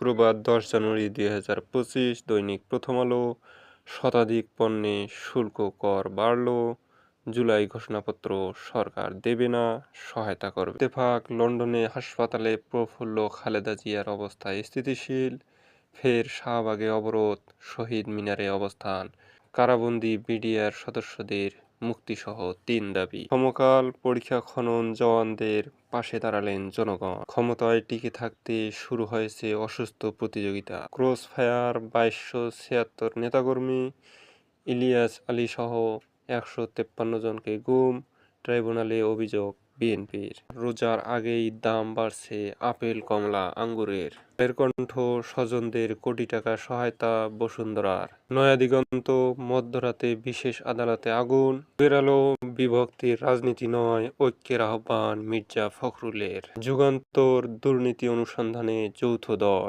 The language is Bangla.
শুক্রবার দশ জানুয়ারি দুই হাজার পঁচিশ, দৈনিক প্রথম আলো, শতাধিক পণ্যে শুল্ক কর বাড়ল। জুলাই ঘোষণাপত্র, সরকার দেবে না, সহায়তা করবে। ইত্তেফাক, লন্ডনে হাসপাতালে প্রফুল্ল খালেদা জিয়ার অবস্থা স্থিতিশীল। ফের শাহবাগে অবরোধ, শহীদ মিনারে অবস্থান। কারাবন্দি বিডিআর সদস্যদের মুক্তিসহ তিন দাবি। সমকাল পরীক্ষা খনন জওয়ানদের পাশে দাঁড়ালেন জনগণ। ক্ষমতায় টিকে থাকতে শুরু হয়েছে অসুস্থ প্রতিযোগিতা। ক্রস ফায়ার বাইশশো ছিয়াত্তর নেতাকর্মী ইলিয়াস আলী সহ একশো তেপ্পান্ন জনকে গুম ট্রাইব্যুনালে অভিযোগ বিএনপির। রোজার আগেই দাম বাড়ছে আপেল, কমলা, আঙ্গুরের। এর কণ্ঠ স্বজনদের কোটি টাকা সহায়তা বসুন্ধরার। নয়া দিগন্ত মধ্যরাতে বিশেষ আদালতে আগুন। বেরালো বিভক্তির রাজনীতি নয়, ঐক্যের আহ্বান মির্জা ফখরুলের। যুগান্তর দুর্নীতি অনুসন্ধানে যৌথ দল।